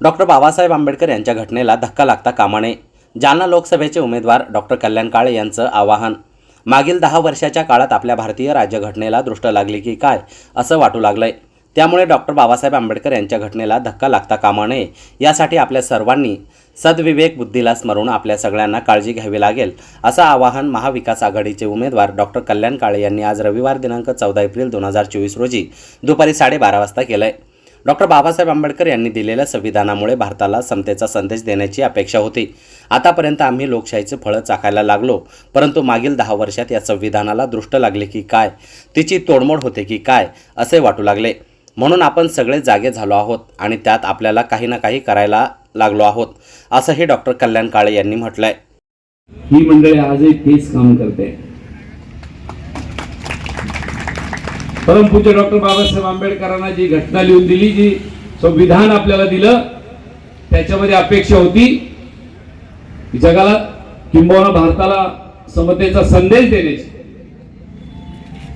Doctor Babasaheb Ambedkar यांच्या घटनेला धक्का लागता कामा नये जालना लोकसभेचे उमेदवार डॉक्टर कल्याण काळे यांचं आवाहन. मागील दहा वर्षाच्या काळात आपल्या भारतीय राज्यघटनेला दृष्ट लागली की काय असं वाटू लागलंय. त्यामुळे डॉक्टर बाबासाहेब आंबेडकर यांच्या घटनेला धक्का लागता कामा नये यासाठी आपल्या सर्वांनी सद्विवेक बुद्धीला स्मरून आपल्या सगळ्यांना काळजी घ्यावी लागेल असं आवाहन महाविकास आघाडीचे उमेदवार डॉक्टर कल्याण काळे यांनी आज रविवार दिनांक चौदा एप्रिल दोन हजार चोवीस रोजी दुपारी साडेबारा वाजता केलं आहे डॉक्टर बाबासाहेब आंबेडकर यांनी दिलेल्या संविधानामुळे भारताला समतेचा संदेश देण्याची अपेक्षा होती. आतापर्यंत आम्ही लोकशाहीचे फळं चाकायला लागलो परंतु मागील दहा वर्षात या संविधानाला दृष्ट लागले की काय? तिची तोडमोड होते की काय? असे वाटू लागले. म्हणून आपण सगळे जागे झालो आहोत आणि त्यात आपल्याला काही ना काही करायला लागलो आहोत असंही डॉक्टर कल्याण काळे यांनी म्हटलंय. ही मंडळी आजही तेच काम करते. परमपूज्य डॉक्टर बाबासाहेब आंबेडकरांना जी घटना लिहून दिली जी संविधान आपल्याला दिलं त्याच्यामध्ये अपेक्षा होती जगाला किंबहुना भारताला समतेचा संदेश देण्याची.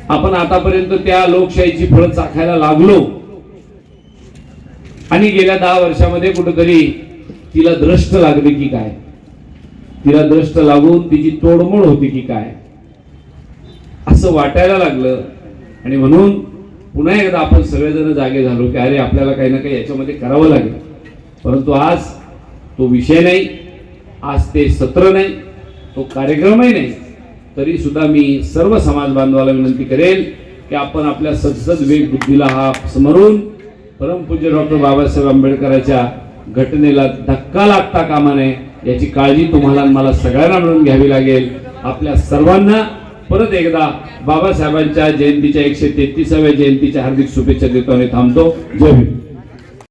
आपण आतापर्यंत त्या लोकशाहीची फळं चाखायला लागलो. आणि गेल्या दहा वर्षामध्ये कुठंतरी तिला द्रष्ट लागली की काय? तिला द्रष्ट लागून तिची तोडमोड होती की काय? असं वाटायला लागलं. आणि म्हणून पुन्हा एकदा आपण सगळेजण जागे झालो की अरे आपल्याला काही ना काही याच्यामध्ये करावं लागेल. परंतु आज तो विषय नाही आज ते सत्र नाही तो कार्यक्रमही नाही. तरी सुद्धा मी सर्व समाज बांधवाला विनंती करेल की आपण आपल्या सदसद वेग बुद्धीला हा समरून परमपूज्य डॉक्टर बाबासाहेब आंबेडकरांच्या घटनेला धक्का लागता कामा नये याची काळजी तुम्हाला मला सगळ्यांना मिळून घ्यावी लागेल. आपल्या सर्वांना परत एकदा बाबासाहेबांच्या जयंतीच्या एकशे तेहतीसाव्या जयंतीच्या हार्दिक शुभेच्छा देतो आणि थांबतो. जय भीम